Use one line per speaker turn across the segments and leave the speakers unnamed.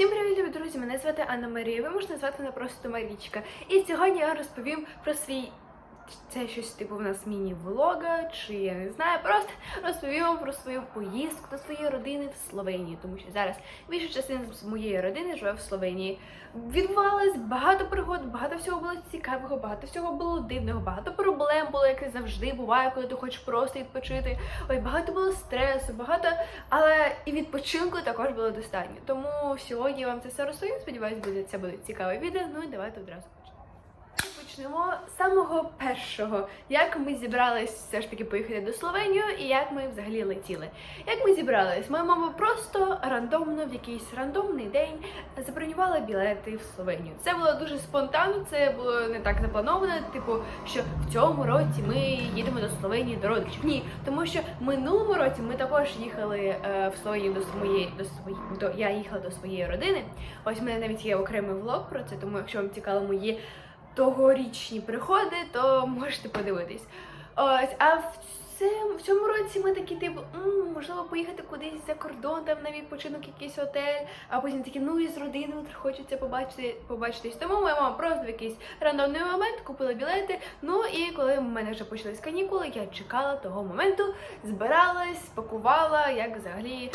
Всім привіт, любі друзі! Мене звати Анна Марія. Ви можете звати мене просто Марічка. І сьогодні я розповім про свій. Це щось типу в нас міні-влога, чи я не знаю, просто розповім вам про свою поїздку до своєї родини в Словенії, тому що зараз більша частина моєї родини живе в Словенії. Відбувалось багато пригод, багато всього було цікавого, багато всього було дивного, багато проблем було, як завжди буває, коли ти хочеш просто відпочити. Ой, багато було стресу, багато, але і відпочинку також було достатньо. Тому сьогодні я вам це все розповім. Сподіваюсь, буде це буде цікаве відео. Ну і давайте одразу почнемо. З самого першого, як ми зібрались все ж таки поїхати до Словенію і як ми взагалі летіли. Як ми зібрались? Моя мама просто рандомно в якийсь рандомний день забронювала білети в Словенію. Це було дуже спонтанно, це було не так заплановано. Типу, що в цьому році ми їдемо до Словенії до родичів. Ні, тому що минулому році ми також їхали е, в Словенію до своєї до своєї до я їхала до своєї родини. Ось в мене навіть є окремий влог про це, тому якщо вам цікаво мої тогорічні приходи, то можете подивитись. Ось, а в цьому, в цьому році ми такі, типу, «М, можливо, поїхати кудись за кордон, там на відпочинок, якийсь готель, а потім такі, ну і з родиною хочеться побачити, побачитись. Тому моя мама просто в якийсь рандомний момент купила білети. Ну і коли в мене вже почались канікули, я чекала того моменту, збиралась, пакувала, як взагалі.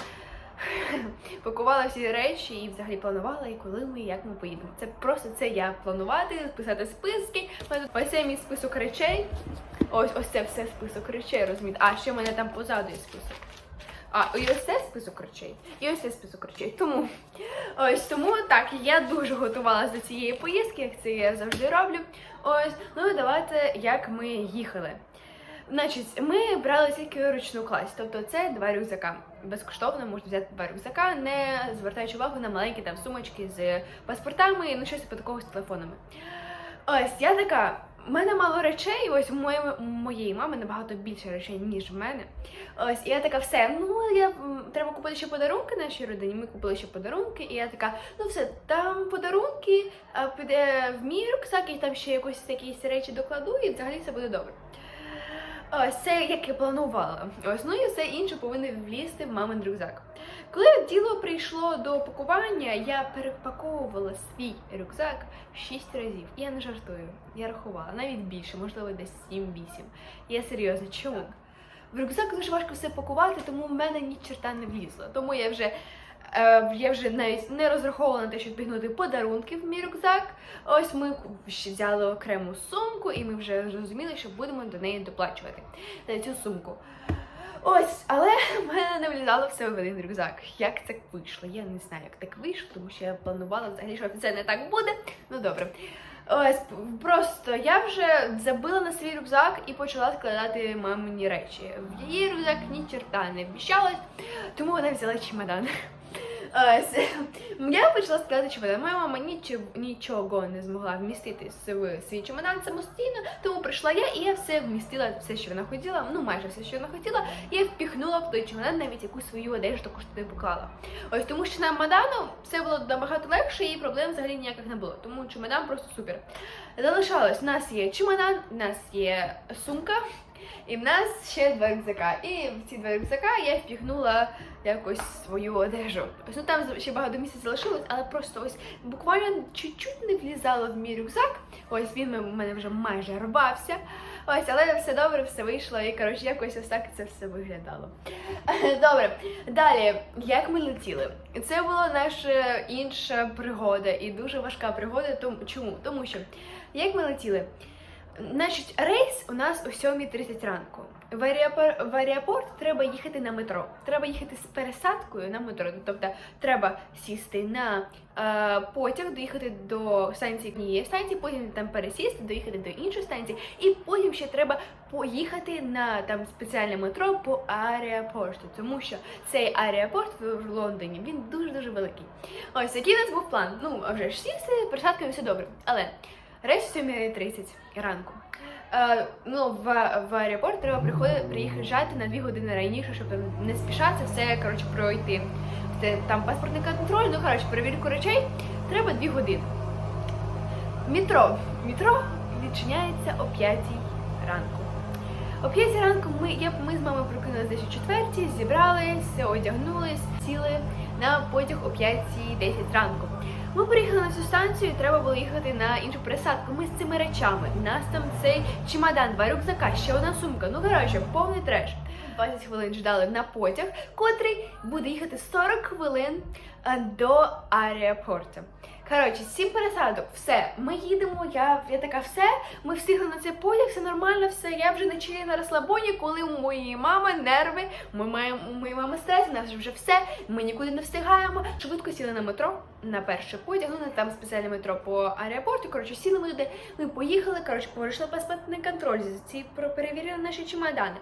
Пакувала всі речі і взагалі планувала, і коли ми, і як ми поїдемо. Це просто це я планувати, писати списки. Ось це мій список речей. Ось ось це все список речей, розумієте. А ще в мене там позаду є список. А, і ось це список речей, і ось це список речей. Тому ось тому так, я дуже готувалася до цієї поїздки, як це я завжди роблю. Ось, ну і давайте, як ми їхали. Значить, ми брали тільки ручну класть, тобто це два рюкзака. Безкоштовно можна взяти два рюкзака, не звертаючи увагу на маленькі там сумочки з паспортами, ну щось по такого з телефонами. Ось я така. в мене мало речей, ось у моєї, у моєї мами набагато більше речей, ніж в мене. Ось, і я така, все, ну я треба купити ще подарунки нашій родині. Ми купили ще подарунки, і я така, ну все, там подарунки, піде в мій рюкзак, і там ще якось якісь речі докладу, і взагалі все буде добре. Ось це як я планувала. Ось ну і все інше повинно влізти в мамин рюкзак. Коли діло прийшло до пакування, я перепаковувала свій рюкзак 6 разів. Я не жартую, я рахувала, навіть більше, можливо, десь 7-8. Я серйозно, чому? В рюкзак дуже важко все пакувати, тому в мене ні черта не влізло. Тому я вже. Е, Я вже навіть не розраховувала на те, щоб пігнути подарунки в мій рюкзак. Ось ми взяли окрему сумку, і ми вже зрозуміли, що будемо до неї доплачувати за цю сумку. Ось, але в мене не влізало все в один рюкзак. Як це вийшло? Я не знаю, як так вийшло, тому що я планувала взагалі, що це не так буде. Ну добре. Ось просто я вже забила на свій рюкзак і почала складати мамині речі. В її рюкзак ні черта не вміщалось, тому вона взяла чемодан. Я почала складати чемодан. Моя мама нічого, не змогла вмістити в свій чемодан самостійно, тому прийшла я і я все вмістила, все, що вона хотіла, ну майже все, що вона хотіла, я впіхнула в той чемодан, навіть якусь свою одежу також туди поклала. Ось тому що на Мадану все було набагато легше і проблем взагалі ніяких не було. Тому чемодан просто супер. Залишалось, у нас є чемодан, у нас є сумка. І в нас ще два рюкзака. І в ці два рюкзака я впіхнула якось свою одежу. Ось ну там ще багато місяців залишилось, але просто ось буквально чуть-чуть не влізало в мій рюкзак. Ось він у мене вже майже рвався. Ось, але все добре, все вийшло, і коротше, якось ось так це все виглядало. Добре, далі, як ми летіли? Це була наша інша пригода і дуже важка пригода. Тому чому? Тому що як ми летіли? Значить, рейс у нас о 7.30 ранку. В аеропорт, в аеропорт треба їхати на метро. Треба їхати з пересадкою на метро. Тобто треба сісти на е, потяг, доїхати до станції однієї станції, потім там пересісти, доїхати до іншої станції, і потім ще треба поїхати на там спеціальне метро по аеропорту, тому що цей аеропорт в Лондоні він дуже дуже великий. Ось який у нас був план. Ну а вже ж сісти, пересадкою все добре. Але о 7.30 ранку. Е, ну, в, в аеропорт треба приїжджати на 2 години раніше, щоб не спішатися, все коротше пройти. Це там паспортний контроль, ну коротше, перевірку речей треба 2 години. Метро. Метро відчиняється о 5 ранку. О 5 ранку ми, я, ми з мамою прокинулися десь о 4, зібралися, одягнулись, сіли на потяг о 5.10 ранку. Ми приїхали на цю станцію, і треба було їхати на іншу пересадку. Ми з цими речами. У нас там цей чемодан, два рюкзака, ще одна сумка. Ну коротше, повний треш. 20 хвилин ждали на потяг, котрий буде їхати 40 хвилин е, до аеропорту. Коротше, сім пересадок, все. Ми їдемо. Я, я така, все. Ми встигли на цей потяг, все нормально, все. Я вже не чую на розслабоні, коли у моєї мами нерви. Ми маємо у моєї мами стрес, у нас вже все. Ми нікуди не встигаємо. Швидко сіли на метро на перший потяг. Ну там спеціальне метро по аеропорту. Коротше, сіли ми туди. Ми поїхали. Коротше, пройшли паспортний контроль. Ці перевірили наші чемодани.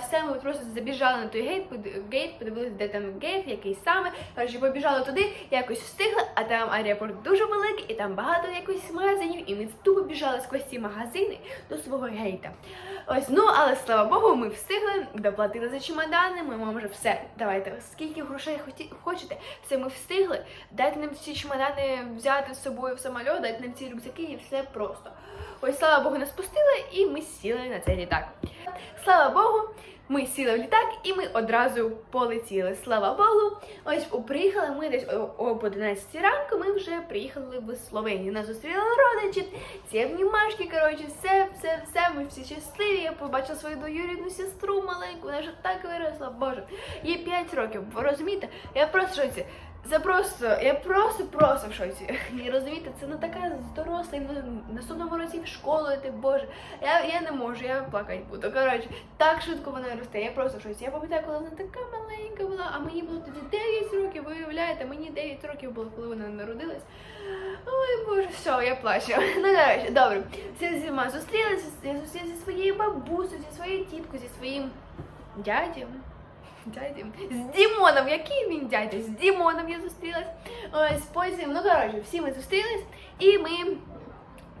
Все, ми просто забіжали на той гейт, гейт, подивилися, де там гейт, який саме. Коротше, побіжали туди, якось встигли, а там аеропорт дуже великий, і там багато якихось магазинів, і ми тупо біжали сквозь ці магазини до свого гейта. Ось, ну але слава Богу, ми встигли, доплатили за чемодани. Ми мама вже все. Давайте, скільки грошей хочете, все ми встигли. Дайте нам ці чемодани взяти з собою в самоліт, дайте нам ці рюкзаки, і все просто. Ось, слава Богу, нас пустили, і ми сіли на цей літак. Слава Богу, ми сіли в літак і ми одразу полетіли. Слава Богу. Ось приїхали ми десь об 11 ранку. Ми вже приїхали в Словенію. Нас зустріли родичі, ці обнімашки, коротше, все, все, все. Ми всі щасливі. Я побачила свою двоюрідну сестру маленьку, вона вже так виросла. Боже, їй 5 років. Ви розумієте? Я просто шоці. Це просто, я просто просто в шоці. І розумієте, це не така доросла, і наступному році в школу йти, боже. Я, я не можу, я плакати буду. Коротше, так швидко вона росте. Я просто в шоці. Я пам'ятаю, коли вона така маленька була, а мені було тоді 9 років, ви уявляєте, мені 9 років було, коли вона народилась. Ой, боже, все, я плачу. Ну, коротше, добре. Всі зима зустрілася, я зустрілася зі своєю бабусею, зі своєю тіткою, зі своїм дядем. Дядем. З Дімоном, який він дядя? З Дімоном я зустрілась. Ось потім, ну коротше, всі ми зустрілись, і ми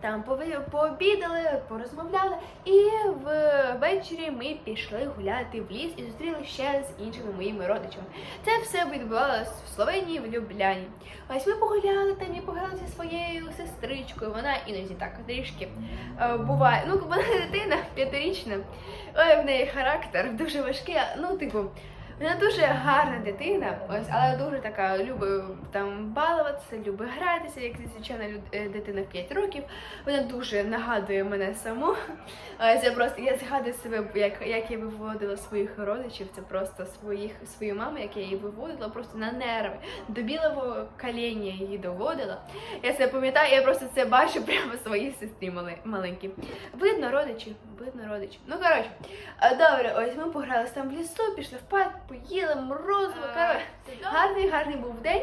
там пообідали, порозмовляли. І ввечері ми пішли гуляти в ліс і зустрілися ще з іншими моїми родичами. Це все відбувалося в Словенії, в Любляні. Ось ми погуляли там, я пограла зі своєю сестричкою. Вона іноді так трішки е, буває. Ну, вона дитина п'ятирічна. Ой, в неї характер дуже важкий. Ну, типу, вона дуже гарна дитина, ось, але дуже така любить там балуватися, любить гратися, як звичайна е, дитина в 5 років. Вона дуже нагадує мене саму. Ось я просто я згадую себе, як, як я виводила своїх родичів. Це просто своїх свою маму, як я її виводила просто на нерви. До білого коління її доводила. Я це пам'ятаю, я просто це бачу прямо своїй сестрі маленькій. Видно родичі, видно родичі. Ну коротше, добре, ось ми погралися там в лісу, пішли в парк, поїли морозиво. Коротше, гарний, гарний був день.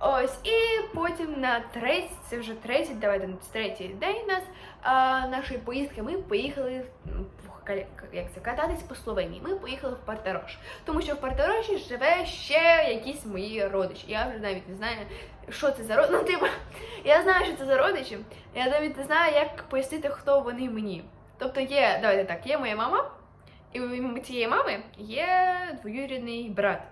Ось, і потім на третій, це вже третій, давайте на третій день нас а, нашої поїздки. Ми поїхали в Калі- як це кататись по Словенії. Ми поїхали в Партерош, тому що в Партероші живе ще якісь мої родичі. Я вже навіть не знаю, що це за родичі. Ну, типу, я знаю, що це за родичі. Я навіть не знаю, як пояснити, хто вони мені. Тобто є, давайте так, є моя мама, і у цієї мами є двоюрідний брат.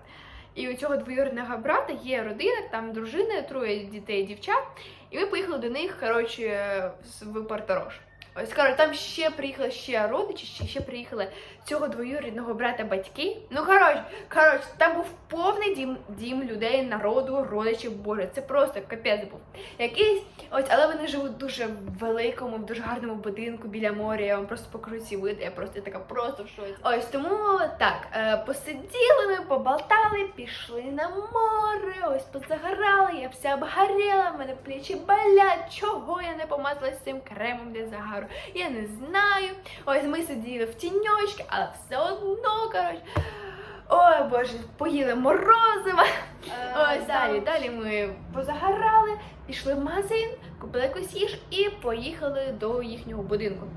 І у цього двоюрідного брата є родина, там дружина, троє дітей, дівчат. І ми поїхали до них, коротше, в Порторож. Ось, коротше, там ще приїхали ще родичі, ще, ще приїхали цього двоюрідного брата батьки. Ну, коротше, коротше, там був повний дім, дім людей, народу, родичів, боже, це просто капець був. Якийсь, ось, але вони живуть дуже великому, в дуже гарному будинку біля моря. Я вам просто покажу ці види, я просто така просто в шоці. Ось тому так, е, посиділи ми, поболтали, пішли на море, ось позагорали, я вся обгоріла, в мене плечі болять. Чого я не помазалась цим кремом для загару? Я не знаю. Ось ми сиділи в тіньочки, але все одно, коротше. Ой, боже, поїли морозиво. Ось далі, далі ми позагорали, пішли в магазин, купили якусь їж і поїхали до їхнього будинку.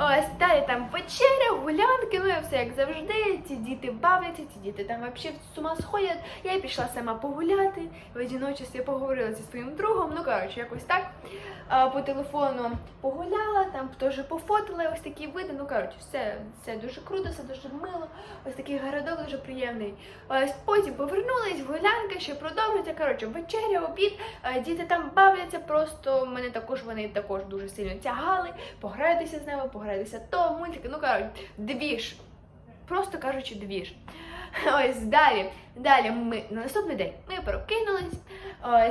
Ось далі там вечеря, гулянки, ну і все як завжди. Ці діти бавляться, ці діти там взагалі з ума сходять. Я пішла сама погуляти. В одиночестві поговорила зі своїм другом. Ну коротше, якось так. По телефону погуляла, там теж пофотила ось такі види. Ну коротше, все, все дуже круто, все дуже мило. Ось такий городок дуже приємний. Ось потім повернулись, гулянка ще продовжується. Коротше, вечеря, обід, діти там бавляться, просто мене також вони також дуже сильно тягали, погратися з ними, погратися то, мультики. Ну кажуть, двіж. Просто кажучи, двіж. Ось далі. Далі ми на наступний день ми прокинулись,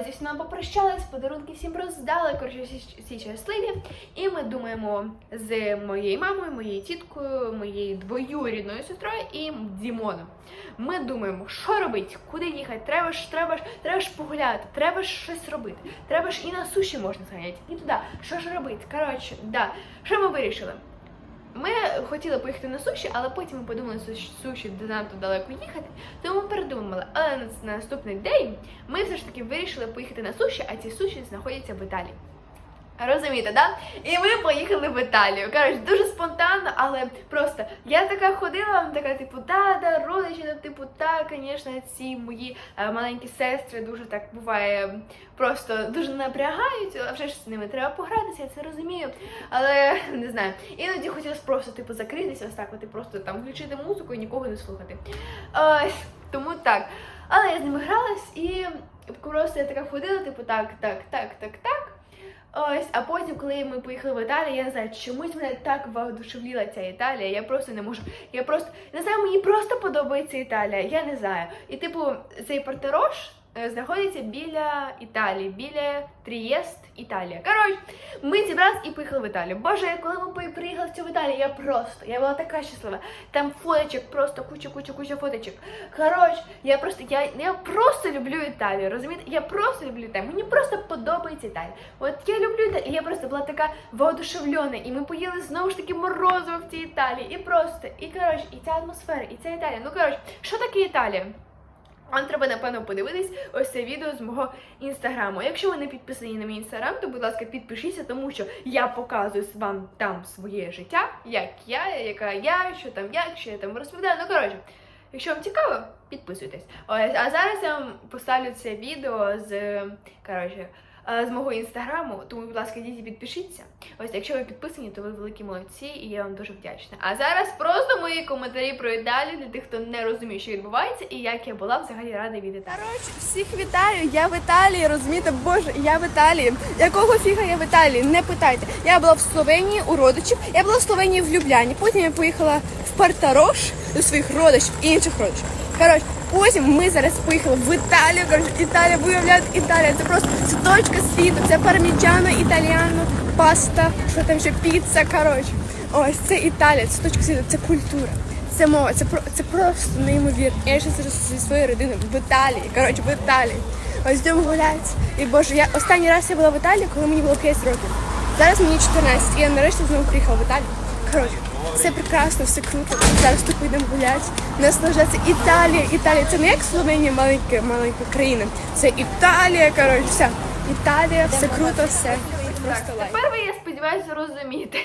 зі всіма попрощались, подарунки всім роздали, коротше, всі, всі щасливі. І ми думаємо з моєю мамою, моєю тіткою, моєю двоюрідною сестрою і Дімоном. Ми думаємо, що робити, куди їхати, треба ж, треба ж, треба ж погуляти, треба ж щось робити, треба ж і на суші можна зганяти, і туди. Що ж робити? Коротше, да. Що ми вирішили? Ми хотіли поїхати на суші, але потім ми подумали, що суші занадто далеко їхати, тому ми передумали. Але на на наступний день ми все ж таки вирішили поїхати на суші, а ці суші знаходяться в Італії. Розумієте, да? І ми поїхали в Італію. Коротше, дуже спонтанно, але просто я така ходила, така, типу, да, да, родичі, ну, типу, так, звісно, ці мої е, маленькі сестри дуже так буває, просто дуже напрягають, а вже ж з ними треба погратися, я це розумію. Але не знаю. Іноді хотілося просто типу закритися, ось так, от, і просто там включити музику і нікого не слухати. Ось, тому так. Але я з ними гралась і просто я така ходила, типу, так, так, так, так, так. Ось, а потім, коли ми поїхали в Італію, я не знаю, чомусь мене так воодушевліла ця Італія. Я просто не можу. Я просто не знаю, мені просто подобається Італія. Я не знаю. І типу, цей Портерош е, знаходиться біля Італії, біля Трієст, Італія. Коротше, ми зібрались і поїхали в Італію. Боже, коли ми приїхали в цю Італію, я просто, я була така щаслива. Там фоточок, просто куча, куча, куча фоточок. Коротше, я просто, я, я просто люблю Італію, розумієте? Я просто люблю Італію. Мені просто подобається Італія. От я люблю Італію, і я просто була така воодушевлена, і ми поїли знову ж таки морозиво в цій Італії. І просто, і коротше, і ця атмосфера, і ця Італія. Ну коротше, що таке Італія? Вам треба, напевно, подивитись ось це відео з мого інстаграму. Якщо ви не підписані на мій інстаграм, то, будь ласка, підпишіться, тому що я показую вам там своє життя, як я, яка я, що там як, що я там розповідаю. Ну, коротше, якщо вам цікаво, підписуйтесь. Ось, а зараз я вам поставлю це відео з, коротше, з мого інстаграму, тому, будь ласка, йдіть і підпишіться. Ось, якщо ви підписані, то ви великі молодці, і я вам дуже вдячна. А зараз просто мої коментарі про Італію для тих, хто не розуміє, що відбувається, і як я була взагалі рада від Італії.
Всіх вітаю. Я в Італії, розумієте, боже, я в Італії. Якого фіга я в Італії? Не питайте. Я була в Словенії у родичів, я була в Словенії в Любляні. Потім я поїхала в Партарош до своїх родичів і інших родичів. Коротше, потім ми зараз поїхали в Італію. Коротше, Італія, виявляєте, Італія. Це просто це точка світу. Це парміджано, італіано, паста, що там ще піца. Коротше, ось це Італія, це точка світу, це культура. Це мова, це про це просто неймовірно. Я ще зараз зі своєю родиною в Італії. Коротше, в Італії. Ось йдемо гуляти. І боже, я останній раз я була в Італії, коли мені було 5 років. Зараз мені 14, і я нарешті знову приїхала в Італію. Коротше, все прекрасно, все круто. Зараз тут підемо гуляти. Наслаждатися Італія, Італія. Це не як Словенія, маленька, маленька країна. Це Італія, коротше, все. Італія, все круто, все. Просто лайк.
Сподіваюся, розумієте,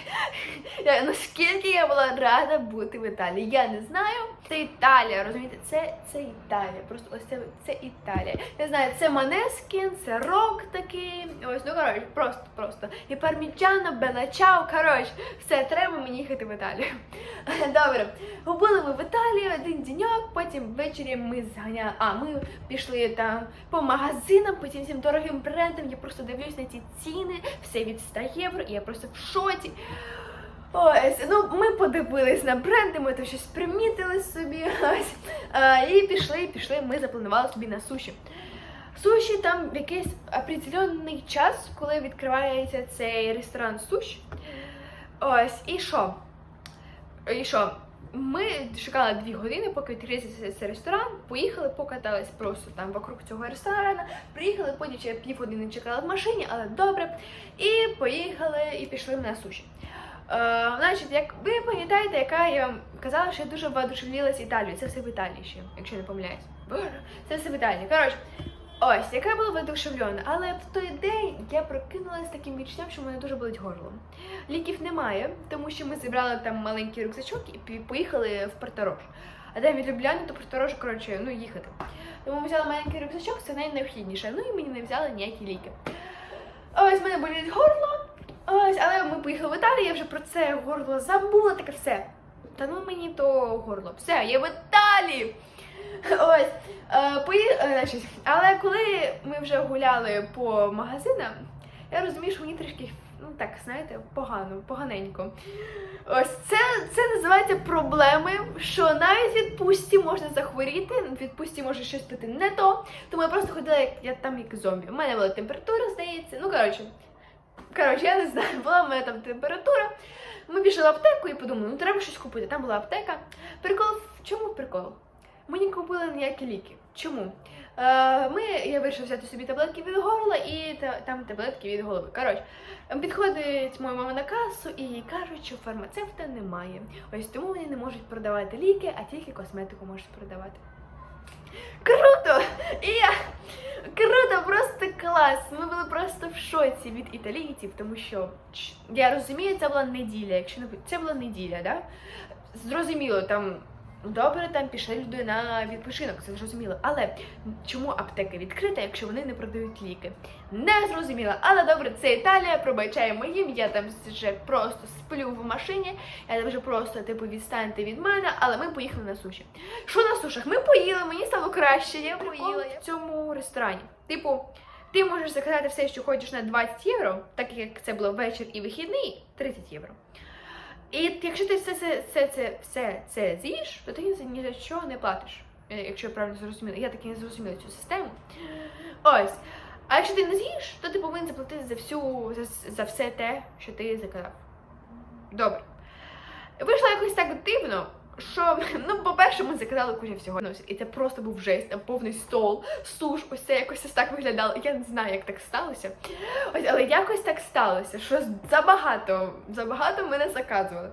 наскільки я була рада бути в Італії. Я не знаю. Це Італія, розумієте? Це, це Італія. Просто ось це, це Італія. Я знаю, це Манескін, це рок такий. Ось, ну коротше, просто, просто. І пармічано, белачао, коротше, все, треба мені їхати в Італію. Добре, були ми в Італії один діньок, потім ввечері ми зганяли. А, ми пішли там по магазинам, по цим всім дорогим брендам. Я просто дивлюсь на ці ціни, все від 100 євро, і я просто в шоці. Ось, ну ми подивились на бренди, ми то щось примітили собі. Ось. І пішли, пішли, ми запланували собі на суші. Суші там в якийсь определенний час, коли відкривається цей ресторан суші. Ось, і що? І що? Ми чекали дві години, поки відкриється цей ресторан. Поїхали, покатались просто там вокруг цього ресторану. Приїхали, потім ще півгодини чекали в машині, але добре. І поїхали і пішли на суші. Е, значить, як ви пам'ятаєте, яка я вам казала, що я дуже воодушевлілася Італією. Це все в Італії ще, якщо не помиляюсь. Це все в Італії. Коротше, ось, яка була воодушевлена. Але в той день я прокинулася таким відчуттям, що в мене дуже болить горло. Ліків немає, тому що ми зібрали там маленький рюкзачок і поїхали в Порторож. А де від Любляни до Порторожу, коротше, ну їхати. Тому ми взяли маленький рюкзачок, це найнеобхідніше. Ну і мені не взяли ніякі ліки. Ось в мене болить горло. Ось, але ми поїхали в Італію, я вже про це горло забула, таке все. Та ну мені то горло. Все, я в Італії. Ось. Е, е, але коли ми вже гуляли по магазинам, я розумію, що мені трішки, ну так, знаєте, погано, поганенько. Ось це, це називається проблеми, що навіть відпустці можна захворіти, відпустці може щось піти не то. Тому я просто ходила як я там як зомбі. У мене була температура, здається. Ну коротше, коротше, я не знаю, була в мене там температура. Ми пішли в аптеку і подумали, ну треба щось купити. Там була аптека. Прикол в чому прикол? Ми не купили ніякі ліки. Чому? Е, ми, я вирішила взяти собі таблетки від горла і та, там таблетки від голови. Коротше, підходить моя мама на касу і їй кажуть, що фармацевта немає. Ось тому вони не можуть продавати ліки, а тільки косметику можуть продавати. Круто! І я круто, просто клас. Ми були просто в шоці від італійців, тому що я розумію, це була неділя. Якщо не це була неділя, да? Зрозуміло, там добре, там пішли люди на відпочинок, це зрозуміло. Але чому аптека відкрита, якщо вони не продають ліки? Не зрозуміло. Але добре, це Італія, пробачаємо їм. Я там вже просто сплю в машині. Я там вже просто типу відстаньте від мене, але ми поїхали на суші. Що на сушах? Ми поїли, мені стало краще. Я поїла в цьому ресторані. Типу, ти можеш заказати все, що хочеш на 20 євро, так як це було вечір і вихідний, 30 євро. І якщо ти все це, все, це, все це з'їш, то ти ні за що не платиш. Е, Якщо я правильно зрозуміла. Я таки не зрозуміла цю систему. Ось. А якщо ти не з'їш, то ти повинен заплатити за всю за, за все те, що ти заказав. Добре. Вийшло якось так дивно, що, ну, по-перше, ми заказали кучу всього. Ну, І це просто був жесть, там повний стол, суш, ось це якось ось так виглядало. Я не знаю, як так сталося. Ось, але якось так сталося, що забагато, забагато ми не заказували.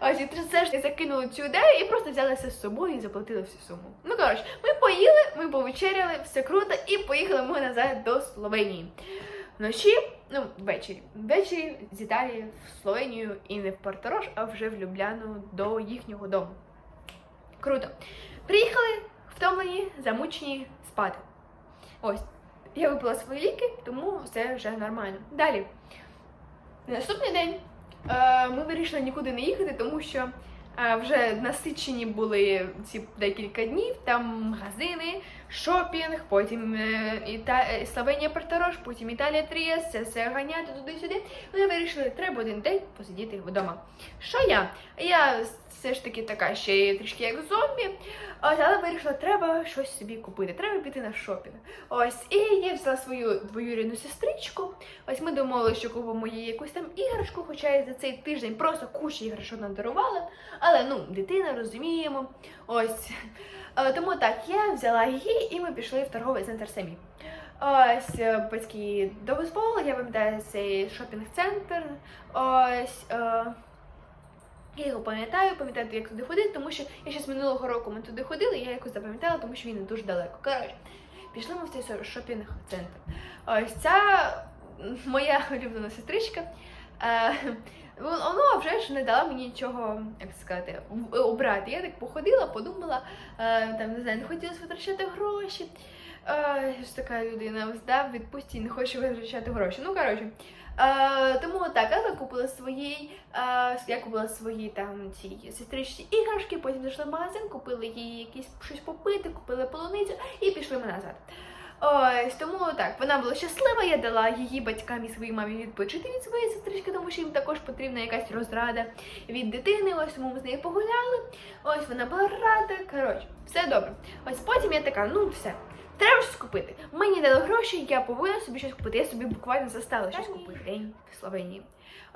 Ось, і це ж закинули цю ідею і просто взялися з собою і заплатили всю суму. Ну, коротше, ми поїли, ми повечеряли, все круто, і поїхали ми назад до Словенії. Вночі, ну, ввечері. Ввечері з Італії в Словенію і не в Порторош, а вже в Любляну до їхнього дому. Круто. Приїхали втомлені, замучені спати. Ось. Я випила свої ліки, тому все вже нормально. Далі. Наступний день е, ми вирішили нікуди не їхати, тому що е, вже насичені були ці декілька днів, там магазини, шопінг, потім е, Іта... е, Словенія Порторош, потім Італія Трієс, це все ганяти туди-сюди. Вони вирішили, треба один день посидіти вдома. Що я? Я все ж таки така ще й трішки як зомбі. Ось, але вирішила, треба щось собі купити, треба піти на шопінг. Ось, і я взяла свою двоюрідну сестричку. Ось ми домовилися, що купимо їй якусь там іграшку, хоча я за цей тиждень просто кучу іграшок надарувала. Але ну, дитина, розуміємо. Ось. Е, Тому так, я взяла її і ми пішли в торговий центр самі. Ось е, батьки до я пам'ятаю цей шопінг-центр. Ось. е, я його пам'ятаю, пам'ятаю, як туди ходити, тому що я ще з минулого року ми туди ходили, я якось запам'ятала, тому що він не дуже далеко. Коротше, пішли ми в цей шопінг-центр. Ось ця моя улюблена сестричка. Е, вона вже ж не дала мені нічого, як сказати, обрати. Я так походила, подумала, е, там не знаю, не хотілося витрачати гроші. Е, я ж така людина здав відпустці, не хочу витрачати гроші. Ну, коротше. Е, тому так, я купила свої, е, я купила свої там ці сестричці іграшки, потім зайшли в магазин, купили їй якісь щось попити, купили полуницю і пішли ми назад. Ось тому так, вона була щаслива, я дала її батькам і своїй мамі відпочити від своєї сестрички, тому що їм також потрібна якась розрада від дитини. Ось тому ми з нею погуляли. Ось вона була рада. Коротше, все добре. Ось потім я така, ну все. Треба щось купити. Мені дали гроші, я повинна собі щось купити. Я собі буквально застала щось купити. День в Словенії.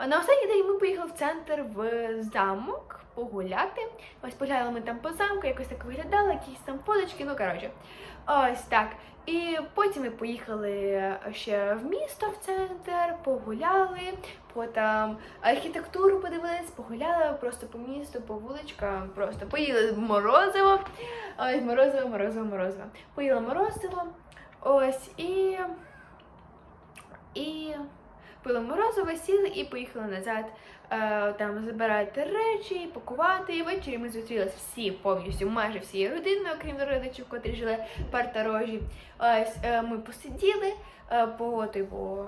На останній день ми поїхали в центр в замок погуляти. Ось погуляли ми там по замку, якось так виглядало, якісь там фоточки, ну коротше. Ось так. І потім ми поїхали ще в місто в центр, погуляли, потім архітектуру подивились, погуляли просто по місту, по вуличкам, просто поїли морозиво. Ось морозиво, морозиво, морозиво. Поїла морозиво. Ось і. І пили морозиво, сіли і поїхали назад е, там забирати речі, пакувати. І ввечері ми зустрілися всі повністю, майже всією родиною, окрім родичів, котрі жили в Парторожі. Ось е, ми посиділи, е, по, типу,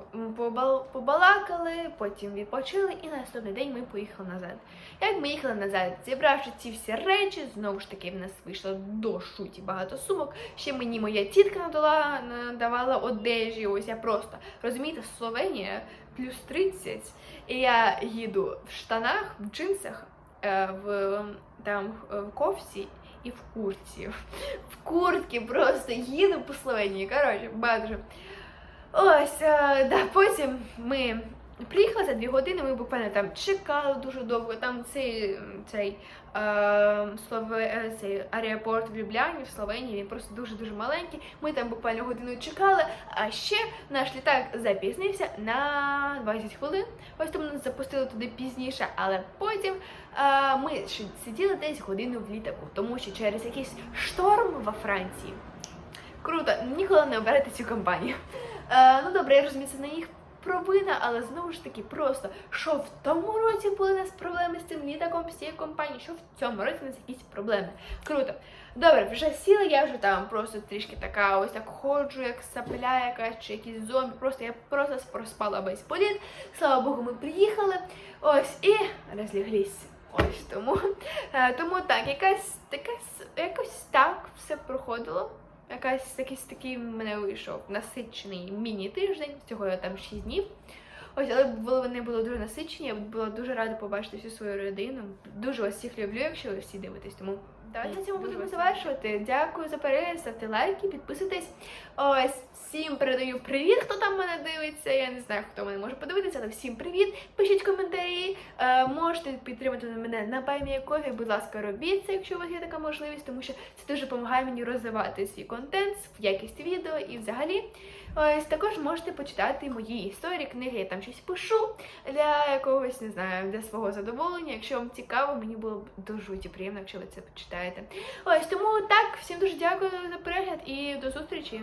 побалакали, потім відпочили, і на наступний день ми поїхали назад. Як ми їхали назад, зібравши ці всі речі, знову ж таки в нас вийшло до шуті багато сумок. Ще мені моя тітка надала, надавала одежі. Ось я просто розумієте, Словенія плюс 30, і я їду в штанах, в джинсах, е, в там в кофті і в куртці. В куртці просто їду по Словенії. Коротше, байдуже. Ось, е, да, потім ми приїхали за дві години, ми буквально там чекали дуже довго. Там цей, цей, е, Слове, цей аеропорт в Любляні, в Словенії, він просто дуже-дуже маленький. Ми там буквально годину чекали, а ще наш літак запізнився на 20 хвилин. Ось тому нас запустили туди пізніше, але потім е, ми сиділи десь годину в літаку, тому що через якийсь шторм во Франції. Круто, ніколи не оберете цю компанію. Е, ну добре, я розумію, це не їх провина, але знову ж таки, просто що в тому році були у нас проблеми з цим літаком, з цією компанією, що в цьому році у нас якісь проблеми. Круто. Добре, вже сіла, я вже там просто трішки така, ось так ходжу, як сапля якась чи якісь зомбі. Просто я просто проспала весь політ. Слава Богу, ми приїхали. Ось і розляглись. Ось тому. Е, тому так, якась, якась, якось так все проходило. Якась якийсь такий мене вийшов насичений міні-тиждень, всього я там 6 днів. Ось, але вони були дуже насичені, я була дуже рада побачити всю свою родину. Дуже вас всіх люблю, якщо ви всі дивитесь. Тому давайте на цьому будемо завершувати. Дякую за перегляд, ставте лайки, підписуйтесь. Ось всім передаю привіт, хто там мене дивиться. Я не знаю, хто мене може подивитися, але всім привіт. Пишіть коментарі. Е, можете підтримати мене на Баймі Кофі. Будь ласка, робіть це, якщо у вас є така можливість, тому що це дуже допомагає мені розвивати свій контент, якість відео і взагалі. Ось також можете почитати мої історії, книги, я там щось пишу для якогось, не знаю, для свого задоволення. Якщо вам цікаво, мені було б дуже приємно, якщо ви це почитаєте. Ось тому так, всім дуже дякую за перегляд і до зустрічі.